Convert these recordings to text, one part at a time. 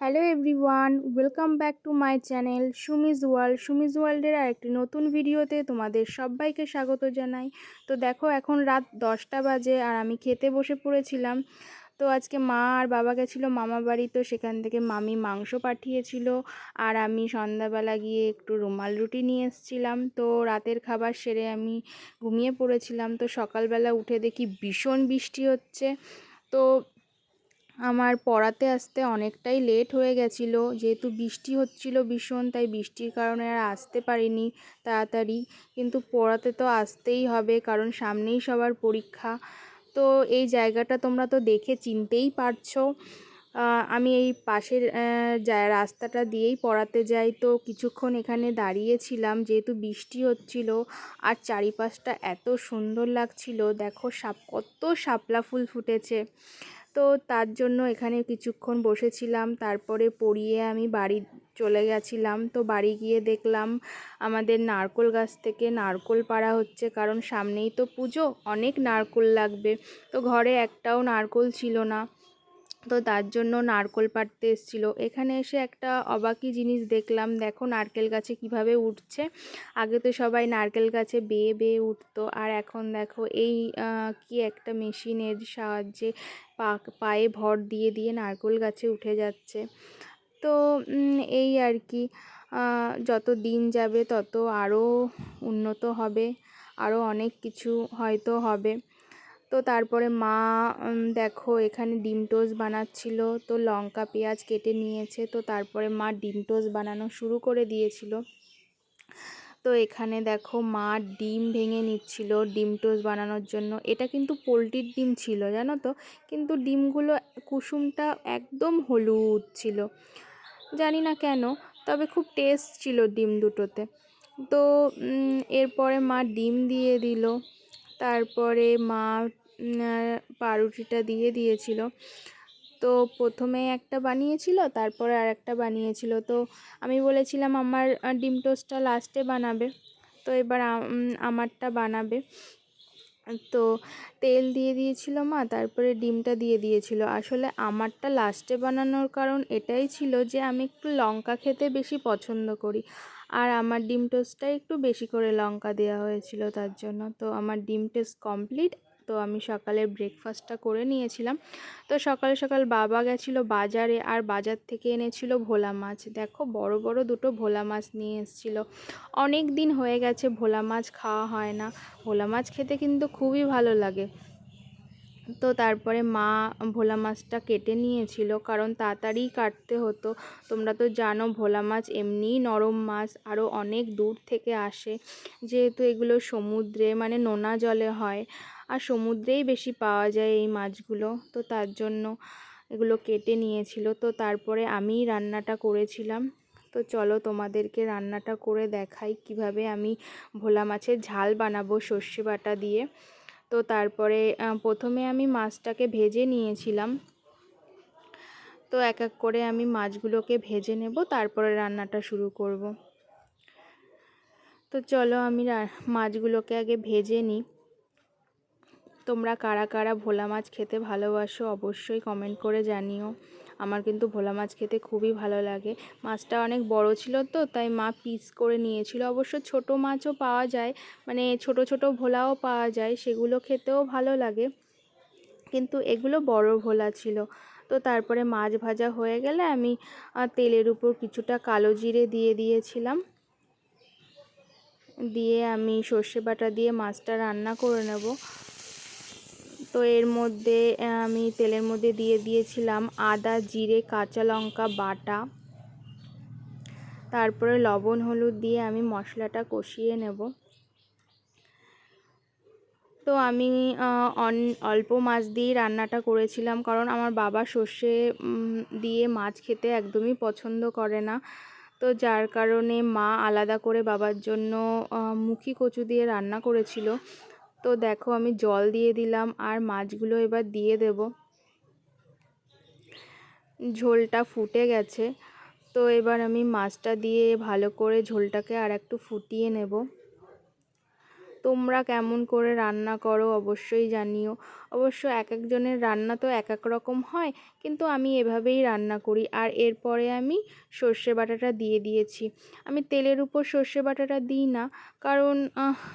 Hello everyone, welcome back to my channel Sumi's world. সুমিজ ওয়ার্ল্ডের আরেকটি নতুন ভিডিওতে তোমাদের সবাইকে স্বাগত জানাই। তো দেখো, এখন রাত দশটা বাজে আর আমি খেতে বসে পড়েছিলাম। তো আজকে মা আর বাবা গেছিল মামা বাড়ি, তো সেখান থেকে মামি মাংস পাঠিয়েছিল আর আমি সন্ধ্যাবেলা গিয়ে একটু রুমাল রুটি নিয়ে এসেছিলাম। তো রাতের খাবার সেরে আমি ঘুমিয়ে পড়েছিলাম। তো সকালবেলা উঠে দেখি ভীষণ বৃষ্টি হচ্ছে। তো আমার পড়াতে আসতে অনেকটাই লেট হয়ে গেছিল। যেহেতু বৃষ্টি হচ্ছিল ভীষণ, তাই বৃষ্টির কারণে আর আসতে পারিনি তাড়াতাড়ি। কিন্তু পড়াতে তো আসতেই হবে, কারণ সামনেই সবার পরীক্ষা। তো এই জায়গাটা তোমরা তো দেখে চিনতেই পারছ। আমি এই পাশের রাস্তাটা দিয়েই পড়াতে যাই। তো কিছুক্ষণ এখানে দাঁড়িয়েছিলাম, যেহেতু বৃষ্টি হচ্ছিল। আর চারিপাশটা এত সুন্দর লাগছিল, দেখো সাপ, কত শাপলা ফুল ফুটেছে। তো তার জন্য এখানে কিছুক্ষণ বসেছিলাম। তারপরে পড়িয়ে আমি বাড়ি চলে গেছিলাম। তো বাড়ি গিয়ে দেখলাম আমাদের নারকোল গাছ থেকে নারকোল পাড়া হচ্ছে, কারণ সামনেই তো পুজো, অনেক নারকোল লাগবে। তো ঘরে একটাও নারকোল ছিল না। তো তার জন্য নারকোল পাড়তে এসেছিল। এখানে এসে একটা অবাকই জিনিস দেখলাম। দেখো নারকেল গাছে কীভাবে উঠছে। আগে তো সবাই নারকেল গাছে বেয়ে বেয়ে উঠতো। আর এখন দেখো এই কি একটা মেশিনের সাহায্যে পায়ে ভর দিয়ে দিয়ে নারকেল গাছে উঠে যাচ্ছে। তো এই আর কি। যত দিন যাবে তত আরও উন্নত হবে। আরও অনেক কিছু হয়তো হবে। তো তারপরে মা দেখো এখানে ডিম টোস্ট বানাচ্ছিল। তো লঙ্কা, পেঁয়াজ কেটে নিয়েছে। তো তারপরে মা ডিম টোস্ট বানানো শুরু করে দিয়েছিল। তো এখানে দেখো মা ডিম ভেঙে নিচ্ছিল ডিম টোস্ট বানানোর জন্য। এটা কিন্তু পোলট্রির ডিম ছিল, জানো তো? কিন্তু ডিমগুলো, কুসুমটা একদম হলুদ ছিল। জানি না কেন, তবে খুব টেস্ট ছিল ডিম দুটোতে। তো এরপরে মা ডিম দিয়ে দিল। তারপরে মা পাউরুটিটা দিয়ে দিয়েছিল। তো প্রথমে একটা বানিয়েছিল, তারপরে আর একটা বানিয়েছিল। তো আমি বলেছিলাম, আমার ডিম টোস্টটা লাস্টে বানাবে। তো এবার আমারটা বানাবে। তো তেল দিয়ে দিয়েছিল মা, তারপরে ডিমটা দিয়ে দিয়েছিল। আসলে আমারটা লাস্টে বানানোর কারণ এটাই ছিল যে, আমি একটু লঙ্কা খেতে বেশি পছন্দ করি। আর আমার ডিম টোস্টটা একটু বেশি করে লঙ্কা দেওয়া হয়েছিল তার জন্য। তো আমার ডিম টোস্ট কমপ্লিট। তো আমি সকালে ব্রেকফাস্টটা করে নিয়েছিলাম। তো সকাল সকাল বাবা গেছিল বাজারে আর বাজার থেকে এনেছিল ভোলা মাছ। দেখো বড় বড় দুটো ভোলা মাছ নিয়ে এসেছিল। অনেক দিন হয়ে গেছে ভোলা মাছ খাওয়া হয় না। ভোলা মাছ খেতে কিন্তু খুবই ভালো লাগে। তো তারপরে মা ভোলা মাছটা কেটে নিয়েছিল, কারণ তাড়াতাড়ি কাটতে হতো। তোমরা তো জানো ভোলা মাছ এমনিই নরম মাছ আরও অনেক দূর থেকে আসে। যেহেতু এগুলো সমুদ্রে মানে নোনা জলে হয়, আর সমুদ্রেই বেশি পাওয়া যায় এই মাছগুলো। তো তার জন্য এগুলো কেটে নিয়েছিল। তো তারপরে আমিই রান্নাটা করেছিলাম। তো চলো তোমাদেরকে রান্নাটা করে দেখাই কীভাবে আমি ভোলা মাছের ঝাল বানাবো সর্ষে বাটা দিয়ে। তো তারপরে প্রথমে আমি মাছটাকে ভেজে নিয়েছিলাম। তো এক এক করে আমি মাছগুলোকে ভেজে নেব, তারপরে রান্নাটা শুরু করব। তো চলো আমি মাছগুলোকে আগে ভেজে নিই। তোমরা কারা কারা ভোলা মাছ খেতে ভালোবাসো অবশ্যই কমেন্ট করে জানিও। আমার কিন্তু ভোলা মাছ খেতে খুবই ভালো লাগে। মাছটা অনেক বড় ছিল তো, তাই মা পিস করে নিয়েছিল। অবশ্য ছোট মাছও পাওয়া যায় মানে ছোট ছোট ভোলাও পাওয়া যায়, সেগুলো খেতেও ভালো লাগে। কিন্তু এগুলো বড় ভোলা ছিল। তো তারপরে মাছ ভাজা হয়ে গেলে আমি তেলের উপর কিছুটা কালো জিরে দিয়ে দিয়েছিলাম। দিয়ে আমি সর্ষে বাটা দিয়ে মাছটা রান্না করে নেব। তো এর মধ্যে, আমি তেলের মধ্যে দিয়ে দিয়েছিলাম আদা, জিরে, কাঁচা লঙ্কা, বাটা। তারপরে লবণ, হলুদ দিয়ে আমি মশলাটা কষিয়ে নেব। তো আমি অল্প মাছ দিয়েই রান্নাটা করেছিলাম, কারণ আমার বাবা সর্ষে দিয়ে মাছ খেতে একদমই পছন্দ করে না। তো যার কারণে মা আলাদা করে বাবার জন্য মুখি কচু দিয়ে রান্না করেছিল। তো দেখো আমি জল দিয়ে দিলাম আর মাছগুলো এবার দিয়ে দেব। ঝোলটা ফুটে গেছে। তো এবার আমি মাছটা দিয়ে ভালো করে ঝোলটাকে আর একটু ফুটিয়ে নেব। তোমরা কেমন করে রান্না করো অবশ্যই জানিও। অবশ্য এক একজনের রান্না তো এক এক রকম হয়, কিন্তু আমি এভাবেই রান্না করি। আর এরপরে আমি সর্ষে বাটাটা দিয়ে দিয়েছি। আমি তেলের উপর সর্ষে বাটাটা দিই না, কারণ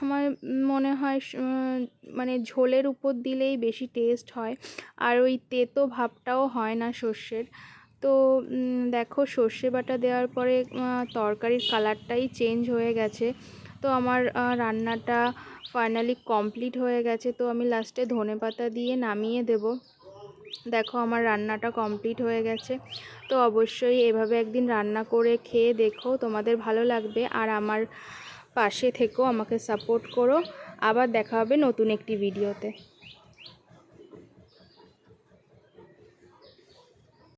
আমার মনে হয় মানে ঝোলের উপর দিলেই বেশি টেস্ট হয়, আর ওই তেতো ভাবটাও হয় না সর্ষের। তো দেখো সর্ষে বাটা দেওয়ার পরে তরকারির কালারটাই চেঞ্জ হয়ে গেছে। তো আমার রান্নাটা ফাইনালি কমপ্লিট হয়ে গেছে। তো আমি লাস্টে ধনে পাতা দিয়ে নামিয়ে দেব। দেখো আমার রান্নাটা কমপ্লিট হয়ে গেছে। তো অবশ্যই এভাবে একদিন রান্না করে খেয়ে দেখো, তোমাদের ভালো লাগবে। আর আমার পাশে থেকেও আমাকে সাপোর্ট করো। আবার দেখা হবে নতুন একটি ভিডিওতে